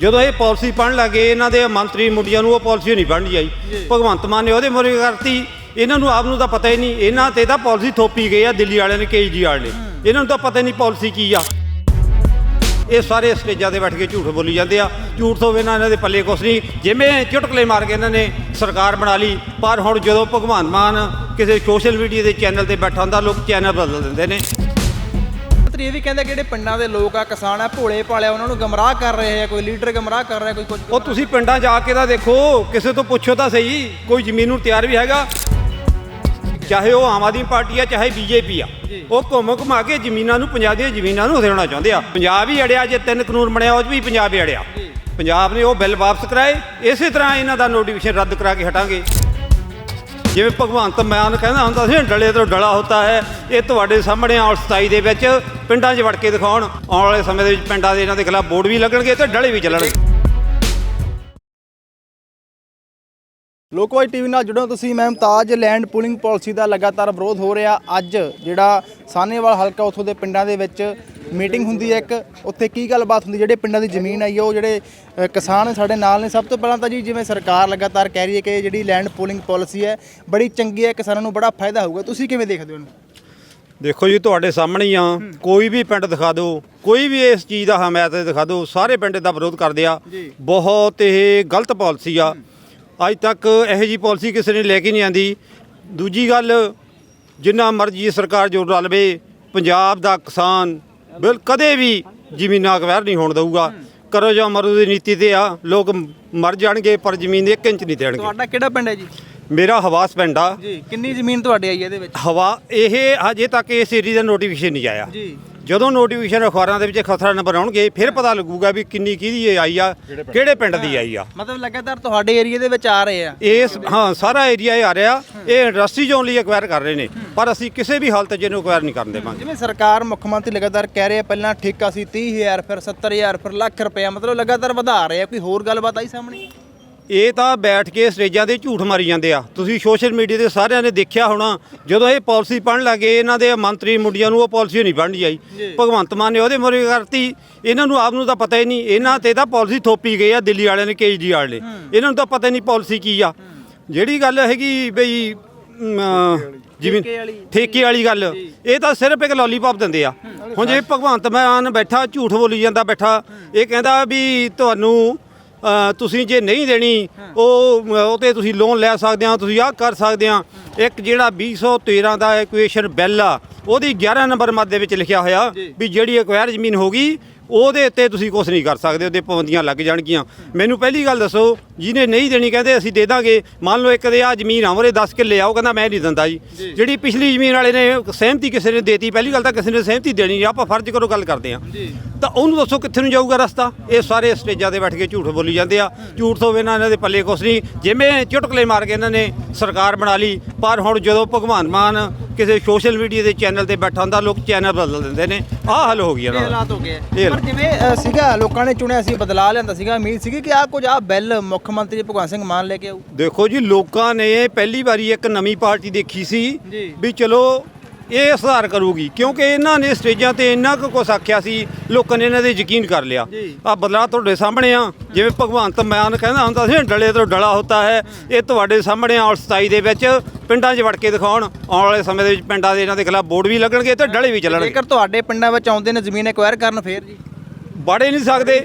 ਜਦੋਂ ਇਹ ਪਾਲਿਸੀ ਪੜਨ ਲੱਗੇ ਇਹਨਾਂ ਦੇ ਮੰਤਰੀ ਮੁੰਡਿਆਂ ਨੂੰ ਉਹ ਪਾਲਿਸੀ ਨਹੀਂ ਬਣਨੀ ਆਈ। ਭਗਵੰਤ ਮਾਨ ਨੇ ਉਹਦੇ ਮੋਰੇ ਕਰਤੀ। ਇਹਨਾਂ ਨੂੰ ਆਪ ਨੂੰ ਤਾਂ ਪਤਾ ਹੀ ਨਹੀਂ। ਇਹਨਾਂ ਤੇ ਤਾਂ ਪਾਲਿਸੀ ਥੋਪੀ ਗਈ ਆ ਦਿੱਲੀ ਵਾਲਿਆਂ ਨੇ ਕੇਜਰੀਵਾਲ ਨੇ। ਇਹਨਾਂ ਨੂੰ ਤਾਂ ਪਤਾ ਹੀ ਨਹੀਂ ਪਾਲਿਸੀ ਕੀ ਆ। ਇਹ ਸਾਰੇ ਸਟੇਜਾਂ ਤੇ ਬੈਠ ਕੇ ਝੂਠ ਬੋਲੀ ਜਾਂਦੇ ਆ। ਝੂਠ ਤੋਂ ਬਿਨਾਂ ਇਹਨਾਂ ਦੇ ਪੱਲੇ ਕੁਛ ਨਹੀਂ। ਜਿਵੇਂ ਚੁਟਕਲੇ ਮਾਰ ਕੇ ਇਹਨਾਂ ਨੇ ਸਰਕਾਰ ਬਣਾ ਲਈ ਪਰ ਹੁਣ ਜਦੋਂ ਭਗਵਾਨ ਮਾਨ ਕਿਸੇ ਸੋਸ਼ਲ ਮੀਡੀਆ ਦੇ ਚੈਨਲ ਤੇ ਬੈਠਾ ਹੁੰਦਾ ਲੋਕ ਚੈਨਲ ਬਦਲ ਦਿੰਦੇ ਨੇ। ਮੰਤਰੀ ਇਹ ਵੀ ਕਹਿੰਦੇ ਕਿ ਜਿਹੜੇ ਪਿੰਡਾਂ ਦੇ ਲੋਕ ਆ ਕਿਸਾਨ ਆ ਭੋਲੇ ਭਾਲੇ ਉਹਨਾਂ ਨੂੰ ਗਮਰਾਹ ਕਰ ਰਹੇ ਆ ਕੋਈ ਲੀਡਰ ਗਮਰਾਹ ਕਰ ਰਿਹਾ ਕੋਈ ਕੁਝ ਉਹ ਤੁਸੀਂ ਪਿੰਡਾਂ ਜਾ ਕੇ ਤਾਂ ਦੇਖੋ ਕਿਸੇ ਤੋਂ ਪੁੱਛੋ ਤਾਂ ਸਹੀ ਕੋਈ ਜ਼ਮੀਨ ਨੂੰ ਤਿਆਰ ਵੀ ਹੈਗਾ। ਚਾਹੇ ਉਹ ਆਮ ਆਦਮੀ ਪਾਰਟੀ ਆ ਚਾਹੇ ਬੀਜੇਪੀ ਆ। ਉਹ ਘੁੰਮ ਘੁਮਾ ਕੇ ਜ਼ਮੀਨਾਂ ਨੂੰ ਪੰਜਾਬ ਦੀਆਂ ਜ਼ਮੀਨਾਂ ਨੂੰ ਹਥੇੜਨਾ ਚਾਹੁੰਦੇ ਆ। ਪੰਜਾਬ ਹੀ ਅੜਿਆ ਜੇ ਤਿੰਨ ਕਾਨੂੰਨ ਬਣਿਆ ਉਹ ਵੀ ਪੰਜਾਬ ਹੀ ਅੜਿਆ। ਪੰਜਾਬ ਨੇ ਉਹ ਬਿੱਲ ਵਾਪਸ ਕਰਾਏ ਇਸੇ ਤਰ੍ਹਾਂ ਇਹਨਾਂ ਦਾ ਨੋਟੀਫਿਕੇਸ਼ਨ ਰੱਦ ਕਰਾ ਕੇ ਹਟਾਂਗੇ। ਜਿਵੇਂ ਭਗਵੰਤ ਮਾਨ ਕਹਿੰਦਾ ਹੁੰਦਾ ਸੀ, ਡਲੇ ਤੋਂ ਡਲਾ ਹੁੰਦਾ ਹੈ। ਇਹ ਤੁਹਾਡੇ ਸਾਹਮਣੇ ਆਉਣ 27 ਦੇ ਵਿੱਚ ਪਿੰਡਾਂ 'ਚ ਵੜ ਕੇ ਦਿਖਾਉਣ। ਆਉਣ ਵਾਲੇ ਸਮੇਂ ਦੇ ਵਿੱਚ ਪਿੰਡਾਂ ਦੇ ਇਹਨਾਂ ਦੇ ਖਿਲਾਫ ਬੋਰਡ ਵੀ ਲੱਗਣਗੇ ਤੇ ਡਲੇ ਵੀ ਚੱਲਣਗੇ। ਲੋਕਵਾਈ ਟੀਵੀ ਨਾਲ ਜੁੜੋ ਤੁਸੀਂ ਮੈਂ ਮੁਮਤਾਜ ਲੈਂਡ ਪੂਲਿੰਗ ਪਾਲਿਸੀ ਦਾ ਲਗਾਤਾਰ ਵਿਰੋਧ ਹੋ ਰਿਹਾ। ਅੱਜ ਜਿਹੜਾ ਸਾਹਨੇਵਾਲ ਹਲਕਾ ਉਥੋਂ ਦੇ ਪਿੰਡਾਂ ਦੇ ਵਿੱਚ ਮੀਟਿੰਗ ਹੁੰਦੀ ਹੈ ਇੱਕ। ਉੱਥੇ ਕੀ ਗੱਲਬਾਤ ਹੁੰਦੀ? ਜਿਹੜੇ ਪਿੰਡਾਂ ਦੀ ਜ਼ਮੀਨ ਆਈ ਹੈ ਉਹ ਜਿਹੜੇ ਅ, ਕਿਸਾਨ ਸਾਡੇ ਨਾਲ ਨੇ। ਸਭ ਤੋਂ ਪਹਿਲਾਂ ਤਾਂ ਜੀ ਜਿਵੇਂ ਸਰਕਾਰ ਲਗਾਤਾਰ ਕਹਿ ਰਹੀ ਹੈ ਕਿ ਜਿਹੜੀ ਲੈਂਡ ਪੂਲਿੰਗ ਪਾਲਿਸੀ ਹੈ ਬੜੀ ਚੰਗੀ ਹੈ। ਕਿਸਾਨਾਂ ਨੂੰ ਬੜਾ ਫਾਇਦਾ ਹੋਊਗਾ। ਤੁਸੀਂ ਕਿਵੇਂ ਦੇਖਦੇ ਹੋ ਇਹਨੂੰ? ਦੇਖੋ ਜੀ ਤੁਹਾਡੇ ਸਾਹਮਣੇ ਹੀ ਆ। ਕੋਈ ਵੀ ਪਿੰਡ ਦਿਖਾ ਦਿਓ ਕੋਈ ਵੀ ਇਸ ਚੀਜ਼ ਦਾ ਹਮਾਇਤ ਦਿਖਾ ਦਿਓ ਸਾਰੇ ਪਿੰਡ ਦਾ ਵਿਰੋਧ ਕਰਦੇ ਆ। ਜੀ। ਬਹੁਤ ਇਹ ਗਲਤ ਪਾਲਿਸੀ ਆ। ਅੱਜ ਤੱਕ ਇਹੋ ਜੀ ਪਾਲਿਸੀ ਕਿਸੇ ਨੇ ਲੈ ਕੇ ਨਹੀਂ ਆਂਦੀ। ਦੂਜੀ ਗੱਲ ਜਿੰਨਾ ਮਰਜ਼ੀ ਸਰਕਾਰ ਜੋ ਰਲਵੇ ਪੰਜਾਬ ਦਾ ਕਿਸਾਨ ਬਿਲ ਕਦੇ ਵੀ ਜ਼ਮੀਨਾਂ ਅਕਵਾਇਰ ਨਹੀਂ ਹੋਣ ਦਊਗਾ। ਕਰੋ ਜਾਂ ਮਰੋ ਦੀ ਨੀਤੀ ਤੇ ਆ ਲੋਕ ਮਰ ਜਾਣਗੇ ਪਰ ਜ਼ਮੀਨ ਇੱਕ ਇੰਚ ਨਹੀਂ ਦੇਣਗੇ। ਤੁਹਾਡਾ ਕਿਹੜਾ ਪਿੰਡ ਹੈ ਜੀ? ਮੇਰਾ ਹਵਾਸ ਪਿੰਡ ਆ। ਜੀ ਕਿੰਨੀ ਜ਼ਮੀਨ ਤੁਹਾਡੀ ਆਈ ਇਹਦੇ ਵਿੱਚ? ਹਵਾ ਇਹ ਹਜੇ ਤੱਕ ਇਸ ਏਰੀਆ ਦਾ ਨੋਟੀਫਿਕੇਸ਼ਨ ਨਹੀਂ ਆਇਆ। ਜੀ। ਜਦੋਂ ਨੋਟੀਫਿਕੇਸ਼ਨ ਅਖਬਾਰਾਂ ਦੇ ਵਿੱਚ ਖਸਰਾ ਨੰਬਰ ਆਉਣਗੇ ਫਿਰ ਪਤਾ ਲੱਗੂਗਾ ਵੀ ਕਿੰਨੀ ਕਿਹਦੀ ਇਹ ਆਈ ਆ ਕਿਹੜੇ ਪਿੰਡ ਦੀ? ਆਈ ਆ। ਮਤਲਬ ਲਗਾਤਾਰ ਤੁਹਾਡੇ ਏਰੀਆ ਦੇ ਵਿੱਚ ਆ ਰਹੇ ਆ। ਇਸ ਹਾਂ ਸਾਰਾ ਏਰੀਆ ਇਹ ਆ ਰਿਹਾ। ਇਹ ਇੰਡਸਟਰੀ ਜ਼ੋਨ ਲਈ ਐਕਵਾਇਰ ਕਰ ਰਹੇ ਨੇ। ਪਰ ਅਸੀਂ ਕਿਸੇ ਵੀ ਹਾਲਤ 'ਚ ਇਹਨੂੰ ਐਕਵਾਇਰ ਨਹੀਂ ਕਰਨ ਦੇਵਾਂਗੇ। ਜਿਵੇਂ ਸਰਕਾਰ ਮੁੱਖ ਮੰਤਰੀ ਲਗਾਤਾਰ ਕਹਿ ਰਹੇ ਆ ਪਹਿਲਾਂ ਠੇਕਾ ਸੀ 30000 ਫਿਰ 70000 ਫਿਰ ਲੱਖ ਰੁਪਇਆ ਮਤਲਬ ਲਗਾਤਾਰ ਵਧਾ ਰਹੇ ਆ। ਕੋਈ ਹੋਰ ਗੱਲਬਾਤ ਆਈ ਸਾਹਮਣੇ? ਇਹ ਤਾਂ ਬੈਠ ਕੇ ਸਟੇਜਾਂ ਤੇ ਝੂਠ ਮਾਰੀ ਜਾਂਦੇ ਆ। ਤੁਸੀਂ ਸੋਸ਼ਲ ਮੀਡੀਆ ਤੇ ਸਾਰਿਆਂ ਨੇ ਦੇਖਿਆ ਹੋਣਾ ਜਦੋਂ ਇਹ ਪਾਲਿਸੀ ਪੜਨ ਲੱਗੇ ਇਹਨਾਂ ਦੇ ਮੰਤਰੀ ਮੁੰਡਿਆਂ ਨੂੰ ਉਹ ਪਾਲਿਸੀ ਨਹੀਂ ਬਣਨੀ ਆਈ ਭਗਵੰਤ ਮਾਨ ਨੇ ਉਹਦੇ ਮੋਰੇ ਕਰਤੀ। ਇਹਨਾਂ ਨੂੰ ਆਪ ਨੂੰ ਤਾਂ ਪਤਾ ਹੀ ਨਹੀਂ। ਇਹਨਾਂ ਤੇ ਤਾਂ ਪਾਲਿਸੀ ਥੋਪੀ ਗਈ ਆ ਦਿੱਲੀ ਵਾਲਿਆਂ ਨੇ ਕੇਜਰੀਵਾਲ ਨੇ। ਇਹਨਾਂ ਨੂੰ ਤਾਂ ਪਤਾ ਹੀ ਨਹੀਂ ਪਾਲਿਸੀ ਕੀ ਆ। ਜਿਹੜੀ ਗੱਲ ਹੈਗੀ ਬਈ ਜਿਵੇਂ ਠੇਕੇ ਵਾਲੀ। ਵਾਲੀ ਗੱਲ। ਇਹ ਤਾਂ ਸਿਰਫ ਇੱਕ ਲੋਲੀਪੌਪ ਦਿੰਦੇ ਆ। ਹੁਣ ਜੇ ਭਗਵੰਤ ਮਾਨ ਬੈਠਾ ਝੂਠ ਬੋਲੀ ਜਾਂਦਾ ਬੈਠਾ ਇਹ ਕਹਿੰਦਾ ਵੀ ਤੁਹਾਨੂੰ ਤੁਸੀਂ ਜੇ ਨਹੀਂ ਦੇਣੀ ਉਹ ਉਹ ਤੇ ਤੁਸੀਂ ਲੋਨ ਲੈ ਸਕਦੇ ਆ ਤੁਸੀਂ ਆਹ ਕਰ ਸਕਦੇ ਆ ਇੱਕ ਜਿਹੜਾ 2013 ਦਾ ਇਕੁਏਸ਼ਨ ਬਿੱਲ ਆ ਉਹਦੀ 11 ਨੰਬਰ ਮੱਦ ਦੇ ਵਿੱਚ ਲਿਖਿਆ ਹੋਇਆ ਵੀ ਜਿਹੜੀ ਐਕਵਾਇਰ ਜ਼ਮੀਨ ਹੋਗੀ ਉਹਦੇ ਉੱਤੇ ਤੁਸੀਂ ਕੁਝ ਨਹੀਂ ਕਰ ਸਕਦੇ ਉਹਦੇ ਪਾਬੰਦੀਆਂ ਲੱਗ ਜਾਣਗੀਆਂ। ਮੈਨੂੰ ਪਹਿਲੀ ਗੱਲ ਦੱਸੋ ਜਿਹਨੇ ਨਹੀਂ ਦੇਣੀ ਕਹਿੰਦੇ ਅਸੀਂ ਦੇ ਦਾਂਗੇ। ਮੰਨ ਲਓ ਇੱਕ ਦੇ ਆ ਜ਼ਮੀਨ ਆ ਉਹਦੇ 10 ਕਿੱਲੇ ਆ ਉਹ ਕਹਿੰਦਾ ਮੈਂ ਨਹੀਂ ਦਿੰਦਾ ਜੀ। ਜਿਹੜੀ ਪਿਛਲੀ ਜ਼ਮੀਨ ਵਾਲੇ ਨੇ ਸਹਿਮਤੀ ਕਿਸੇ ਨੇ ਦੇਤੀ ਪਹਿਲੀ ਗੱਲ ਤਾਂ ਕਿਸੇ ਨੇ ਸਹਿਮਤੀ ਦੇਣੀ ਆਪਾਂ ਫਰਜ਼ ਕਰੋ ਗੱਲ ਕਰਦੇ ਆ ਤਾਂ ਉਹਨੂੰ ਦੱਸੋ ਕਿੱਥੇ ਨੂੰ ਜਾਊਗਾ ਰਸਤਾ? ਇਹ ਸਾਰੇ ਸਟੇਜਾਂ ਤੇ ਬੈਠ ਕੇ ਝੂਠ ਬੋਲੀ ਜਾਂਦੇ ਆ। ਝੂਠ ਤੋਂ ਬਿਨਾਂ ਇਹਨਾਂ ਦੇ ਪੱਲੇ ਕੁਛ ਨਹੀਂ। ਜਿਵੇਂ ਚੁਟਕਲੇ ਮਾਰ ਕੇ ਇਹਨਾਂ ਨੇ ਸਰਕਾਰ ਬਣਾ ਲਈ ਪਰ ਹੁਣ ਜਦੋਂ ਭਗਵਾਨ ਮਾਨ ਕਿਸੇ ਸੋਸ਼ਲ ਮੀਡੀਆ ਦੇ ਚੈਨਲ ਤੇ ਬੈਠਾ ਹੁੰਦਾ ਲੋਕ ਚੈਨਲ ਬਦਲ ਦਿੰਦੇ ਨੇ। ਆਹ ਹੱਲ ਹੋ ਗਿਆ ਇਹ ਹਾਲਾਤ ਹੋ ਗਏ। ਆ। ਇਹ ਪਰ ਜਿਵੇਂ ਅ, ਸੀਗਾ ਲੋਕਾਂ ਨੇ ਚੁਣਿਆ ਸੀ ਬਦਲਾ ਲਿਆਂਦਾ ਸੀਗਾ। ਉਮੀਦ ਸੀਗੀ ਕਿ ਆਹ ਕੁਝ ਆਹ ਬਿੱਲ ਮੁੱਖ ਮੰਤਰੀ ਭਗਵੰਤ ਸਿੰਘ ਮਾਨ ਲੈ ਕੇ ਆਊ। ਦੇਖੋ ਜੀ ਲੋਕਾਂ ਨੇ ਪਹਿਲੀ ਵਾਰੀ ਇੱਕ ਨਵੀਂ ਪਾਰਟੀ ਦੇਖੀ ਸੀ ਜੀ। ਵੀ ਚਲੋ ਇਹ ਸੁਧਾਰ ਕਰੂਗੀ ਕਿਉਂਕਿ ਇਹਨਾਂ ਨੇ ਸਟੇਜਾਂ ਤੇ ਇੰਨਾ ਕੁ ਕੁਛ ਆਖਿਆ ਸੀ ਲੋਕਾਂ ਨੇ ਇਹਨਾਂ ਦੇ ਯਕੀਨ ਕਰ ਲਿਆ। ਆ ਬਦਲਾਅ ਤੁਹਾਡੇ ਸਾਹਮਣੇ ਆ ਜਿਵੇਂ ਭਗਵੰਤ ਮਾਨ ਕਹਿੰਦਾ ਹੁੰਦਾ ਸੀ ਡਲੇ ਤੋਂ ਡਲਾ ਹੁੰਦਾ ਹੈ ਇਹ ਤੁਹਾਡੇ ਸਾਹਮਣੇ ਆਉਣ 27 ਦੇ ਵਿੱਚ ਪਿੰਡਾਂ 'ਚ ਵੜ ਕੇ ਦਿਖਾਉਣ ਆਉਣ ਵਾਲੇ ਸਮੇਂ ਦੇ ਵਿੱਚ ਪਿੰਡਾਂ ਦੇ ਇਹਨਾਂ ਦੇ ਖਿਲਾਫ ਬੋਰਡ ਵੀ ਲੱਗਣਗੇ ਤੇ ਡਲੇ ਵੀ ਚੱਲਣਗੇ। ਜੇਕਰ ਤੁਹਾਡੇ ਪਿੰਡਾਂ ਵਿੱਚ ਆਉਂਦੇ ਨੇ ਜ਼ਮੀਨ ਐਕਵਾਇਰ ਕਰਨ ਫੇਰ ਜੀ। ਬਾੜੇ ਨਹੀਂ ਸਕਦੇ।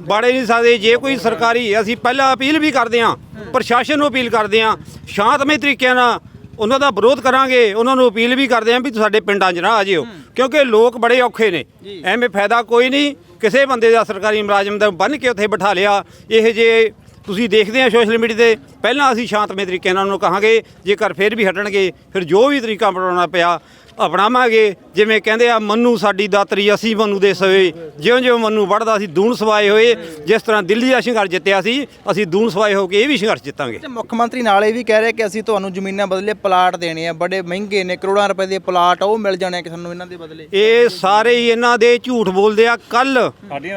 ਬਾੜੇ ਨਹੀਂ ਸਕਦੇ ਜੇ ਕੋਈ ਸਰਕਾਰੀ ਅਸੀਂ ਪਹਿਲਾਂ ਅਪੀਲ ਵੀ ਕਰਦੇ ਹਾਂ ਪ੍ਰਸ਼ਾਸਨ ਨੂੰ ਅਪੀਲ ਕਰਦੇ ਹਾਂ ਸ਼ਾਂਤਮਈ ਤਰੀਕੇ ਨਾਲ ਉਹਨਾਂ ਦਾ ਵਿਰੋਧ ਕਰਾਂਗੇ ਉਹਨਾਂ ਨੂੰ ਅਪੀਲ ਵੀ ਕਰਦੇ ਹਾਂ ਵੀ ਸਾਡੇ ਪਿੰਡਾਂ 'ਚ ਨਾ ਆ ਜਿਓ। ਕਿਉਂਕਿ ਲੋਕ ਬੜੇ ਔਖੇ ਨੇ। ਐਵੇਂ ਫਾਇਦਾ ਕੋਈ ਨਹੀਂ। ਕਿਸੇ ਬੰਦੇ ਦਾ ਸਰਕਾਰੀ ਮੁਲਾਜ਼ਮ ਦਾ ਬੰਨ ਕੇ ਉੱਥੇ ਬਿਠਾ ਲਿਆ। ਇਹ ਜੇ ਤੁਸੀਂ ਦੇਖਦੇ ਆ ਸੋਸ਼ਲ ਮੀਡੀਆ ਤੇ ਪਹਿਲਾਂ ਅਸੀਂ ਸ਼ਾਂਤਮਈ ਤਰੀਕੇ ਨਾਲ ਉਹਨਾਂ ਨੂੰ ਕਹਾਂਗੇ। ਜੇਕਰ ਫਿਰ ਵੀ ਹਟਣਗੇ ਫਿਰ ਜੋ ਵੀ ਤਰੀਕਾ ਅਪਣਾਉਣਾ ਪਿਆ ਅਪਣਾਵਾਂਗੇ। ਜਿਵੇਂ ਕਹਿੰਦੇ ਆ ਮੰਨੂ ਸਾਡੀ ਦਾਤਰੀ ਅਸੀਂ ਮੰਨੂ ਦੇ ਸਵੇ। ਜਿਉਂ ਜਿਉਂ ਮੰਨੂ ਵੜਦਾ ਸੀ ਦੂਣ ਸਵਾਏ ਹੋਏ। ਜਿਸ ਤਰ੍ਹਾਂ ਦਿੱਲੀ ਦਾ ਸੰਘਰਸ਼ ਜਿੱਤਿਆ ਸੀ ਅਸੀਂ ਦੂਣ ਸਵਾਏ ਹੋ ਕੇ ਇਹ ਵੀ ਸੰਘਰਸ਼ ਜਿੱਤਾਂਗੇ। ਤੇ ਮੁੱਖ ਮੰਤਰੀ ਨਾਲ ਇਹ ਵੀ ਕਹਿ ਰਹੇ ਕਿ ਅਸੀਂ ਤੁਹਾਨੂੰ ਜ਼ਮੀਨਾਂ ਬਦਲੇ ਪਲਾਟ ਦੇਣੇ ਆ। ਬੜੇ ਮਹਿੰਗੇ ਨੇ ਕਰੋੜਾਂ ਰੁਪਏ ਦੇ ਪਲਾਟ ਉਹ ਮਿਲ ਜਾਣੇ ਕਿ ਸਾਨੂੰ ਇਹਨਾਂ ਦੇ ਬਦਲੇ। ਇਹ ਸਾਰੇ ਹੀ ਇਹਨਾਂ ਦੇ ਝੂਠ ਬੋਲਦੇ ਆ। ਕੱਲ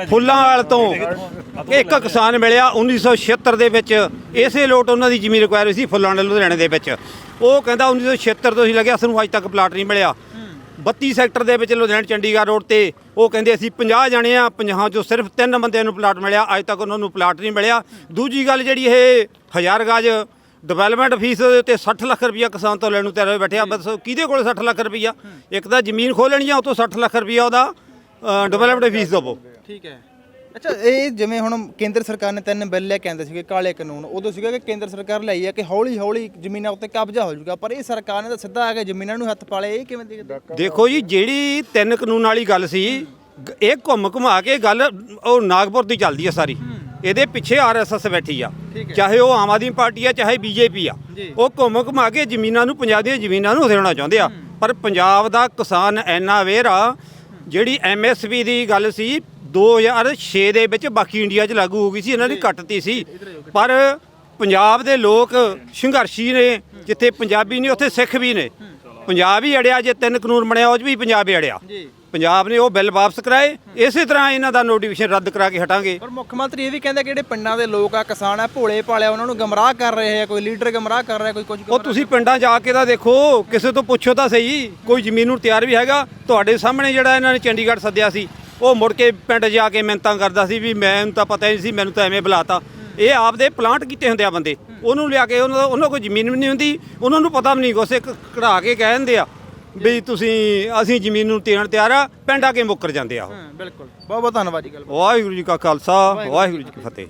ਫੁੱਲਾਂਵਾਲ ਤੋਂ ਇੱਕ ਕਿਸਾਨ ਮਿਲਿਆ 1976 ਦੇ ਵਿੱਚ। ਇਸੇ ਲੋਟ ਉਹਨਾਂ ਦੀ ਜ਼ਮੀਨ ਰਿਕਵਾਇਰ ਸੀ ਫੁੱਲਾਂਵਾਲ ਲੁਧਿਆਣੇ ਦੇ ਵਿੱਚ। ਉਹ ਕਹਿੰਦਾ 1976 ਤੋਂ ਹੀ ਲੱਗਿਆ ਸਾਨੂੰ ਅੱਜ ਤੱਕ ਪਲਾਟ ਨਹੀਂ ਮਿਲਿਆ। 32 ਸੈਕਟਰ ਦੇ ਵਿੱਚ ਲੁਧਿਆਣਾ ਚੰਡੀਗੜ੍ਹ ਰੋਡ ਤੇ ਉਹ ਕਹਿੰਦੇ ਅਸੀਂ 50 ਜਾਣੇ ਆ 50 ਚੋਂ ਸਿਰਫ ਤਿੰਨ ਬੰਦਿਆਂ ਨੂੰ ਪਲਾਟ ਮਿਲਿਆ। ਅੱਜ ਤੱਕ ਉਹਨਾਂ ਨੂੰ ਪਲਾਟ ਨਹੀਂ ਮਿਲਿਆ। ਦੂਜੀ ਗੱਲ ਜਿਹੜੀ ਇਹ ਹਜ਼ਾਰ ਗਜ ਡਿਵੈਲਪਮੈਂਟ ਫੀਸ ਤੇ 60 ਲੱਖ ਰੁਪਇਆ ਕਿਸਾਨ ਤੋਂ ਲੈਣ ਨੂੰ ਤਿਆਰ ਹੋਏ ਬੈਠੇ ਆ। ਬਸ ਕਿਹਦੇ ਕੋਲ 60 ਲੱਖ ਰੁਪਇਆ ਇੱਕ ਤਾਂ ਜ਼ਮੀਨ ਖੋਲਣੀ ਆ ਉਹ ਤੋਂ 60 ਲੱਖ ਰੁਪਇਆ ਉਹਦਾ ਡਿਵੈਲਪਮੈਂਟ ਫੀਸ ਦੇਵੋ। ਠੀਕ ਹੈ। ਅੱਛਾ ਇਹ ਜਿਵੇਂ ਹੁਣ ਕੇਂਦਰ ਸਰਕਾਰ ਨੇ ਤਿੰਨ ਬਿੱਲ ਲੈ ਕੇ ਆਂਦੇ ਸੀਗੇ ਕਾਲੇ ਕਾਨੂੰਨ ਉਦੋਂ ਸੀਗਾ ਕਿ ਕੇਂਦਰ ਸਰਕਾਰ ਲਈ ਆ ਕਿ ਹੌਲੀ ਹੌਲੀ ਜ਼ਮੀਨਾਂ ਉੱਤੇ ਕਬਜ਼ਾ ਹੋ ਜਾਊਗਾ ਪਰ ਇਹ ਸਰਕਾਰ ਨੇ ਤਾਂ ਸਿੱਧਾ ਆ ਕੇ ਜ਼ਮੀਨਾਂ ਨੂੰ ਹੱਥ ਪਾਲੇ ਇਹ ਕਿਵੇਂ ਦੇਖਦੇ ਦੇਖੋ ਜੀ ਜਿਹੜੀ ਤਿੰਨ ਕਾਨੂੰਨ ਵਾਲੀ ਗੱਲ ਸੀ ਇਹ ਘੁੰਮ ਘੁਮਾ ਕੇ ਗੱਲ ਉਹ ਨਾਗਪੁਰ ਦੀ ਚੱਲਦੀ ਹੈ ਸਾਰੀ। ਇਹਦੇ ਪਿੱਛੇ ਆਰਐਸਐਸ ਬੈਠੀ ਆ। ਚਾਹੇ ਉਹ ਆਮ ਆਦਮੀ ਪਾਰਟੀ ਆ ਚਾਹੇ ਬੀਜੇਪੀ ਆ। ਉਹ ਘੁੰਮ ਘੁਮਾ ਕੇ ਜ਼ਮੀਨਾਂ ਨੂੰ ਪੰਜਾਬ ਦੀਆਂ ਜ਼ਮੀਨਾਂ ਨੂੰ ਹਥਿਆਉਣਾ ਚਾਹੁੰਦੇ ਆ। ਪਰ ਪੰਜਾਬ ਦਾ ਕਿਸਾਨ ਐਨਾ ਅਵੇਅਰ ਆ ਜਿਹੜੀ ਐਮਐਸਪੀ ਦੀ ਗੱਲ ਸੀ 2006 ਦੇ ਵਿੱਚ ਬਾਕੀ ਇੰਡੀਆ 'ਚ ਲਾਗੂ ਹੋ ਗਈ ਸੀ ਇਹਨਾਂ ਦੀ ਕੱਟਤੀ ਸੀ। ਪਰ ਪੰਜਾਬ ਦੇ ਲੋਕ ਸੰਘਰਸ਼ੀ ਨੇ ਜਿੱਥੇ ਪੰਜਾਬੀ ਨੇ ਉੱਥੇ ਸਿੱਖ ਵੀ ਨੇ। ਪੰਜਾਬ ਹੀ ਅੜਿਆ ਜੇ ਤਿੰਨ ਕਾਨੂੰਨ ਬਣਿਆ ਉਹ 'ਚ ਵੀ ਪੰਜਾਬ ਹੀ ਅੜਿਆ। ਪੰਜਾਬ ਨੇ ਉਹ ਬਿੱਲ ਵਾਪਸ ਕਰਾਏ ਇਸੇ ਤਰ੍ਹਾਂ ਇਹਨਾਂ ਦਾ ਨੋਟੀਫਿਕੇਸ਼ਨ ਰੱਦ ਕਰਾ ਕੇ ਹਟਾਂਗੇ। ਪਰ ਮੁੱਖ ਮੰਤਰੀ ਇਹ ਵੀ ਕਹਿੰਦੇ ਕਿ ਜਿਹੜੇ ਪਿੰਡਾਂ ਦੇ ਲੋਕ ਆ ਕਿਸਾਨ ਆ ਭੋਲੇ ਭਾਲੇ ਉਹਨਾਂ ਨੂੰ ਗਮਰਾਹ ਕਰ ਰਹੇ ਆ ਕੋਈ ਲੀਡਰ ਗਮਰਾਹ ਕਰ ਰਿਹਾ ਕੋਈ ਕੁਝ ਉਹ ਤੁਸੀਂ ਪਿੰਡਾਂ ਜਾ ਕੇ ਤਾਂ ਦੇਖੋ ਕਿਸੇ ਤੋਂ ਪੁੱਛੋ ਤਾਂ ਸਹੀ ਕੋਈ ਜ਼ਮੀਨ ਨੂੰ ਤਿਆਰ ਵੀ ਹੈਗਾ। ਤੁਹਾਡੇ ਸਾਹਮਣੇ ਜਿਹੜਾ ਇਹਨਾਂ ਨੇ ਚੰਡੀਗੜ੍ਹ ਸੱਦਿਆ ਸੀ ਉਹ ਮੁੜ ਕੇ ਪਿੰਡ ਜਾ ਕੇ ਮਿਹਨਤਾਂ ਕਰਦਾ ਸੀ ਵੀ ਮੈਨੂੰ ਤਾਂ ਪਤਾ ਹੀ ਨਹੀਂ ਸੀ ਮੈਨੂੰ ਤਾਂ ਐਵੇਂ ਬੁਲਾਤਾ। ਇਹ ਆਪਦੇ ਪਲਾਂਟ ਕੀਤੇ ਹੁੰਦੇ ਆ ਬੰਦੇ। ਉਹਨੂੰ ਲਿਆ ਕੇ ਉਹਨਾਂ ਉਹਨਾਂ ਕੋਲ ਜ਼ਮੀਨ ਵੀ ਨਹੀਂ ਹੁੰਦੀ ਉਹਨਾਂ ਨੂੰ ਪਤਾ ਵੀ ਨਹੀਂ ਕੁਛ ਕਢਾ ਕੇ ਕਹਿ ਦਿੰਦੇ ਆ ਵੀ ਤੁਸੀਂ ਅਸੀਂ ਜ਼ਮੀਨ ਨੂੰ ਦੇਣ ਤਿਆਰ ਆ ਪਿੰਡ ਆ ਕੇ ਮੁੱਕਰ ਜਾਂਦੇ ਆ ਉਹ। ਹਾਂ ਬਿਲਕੁਲ। ਬਹੁਤ ਬਹੁਤ ਧੰਨਵਾਦ ਜੀ ਗੱਲ ਵਾਹਿਗੁਰੂ ਜੀ ਕਾ ਖਾਲਸਾ ਵਾਹਿਗੁਰੂ ਜੀ ਕੀ ਫਤਿਹ।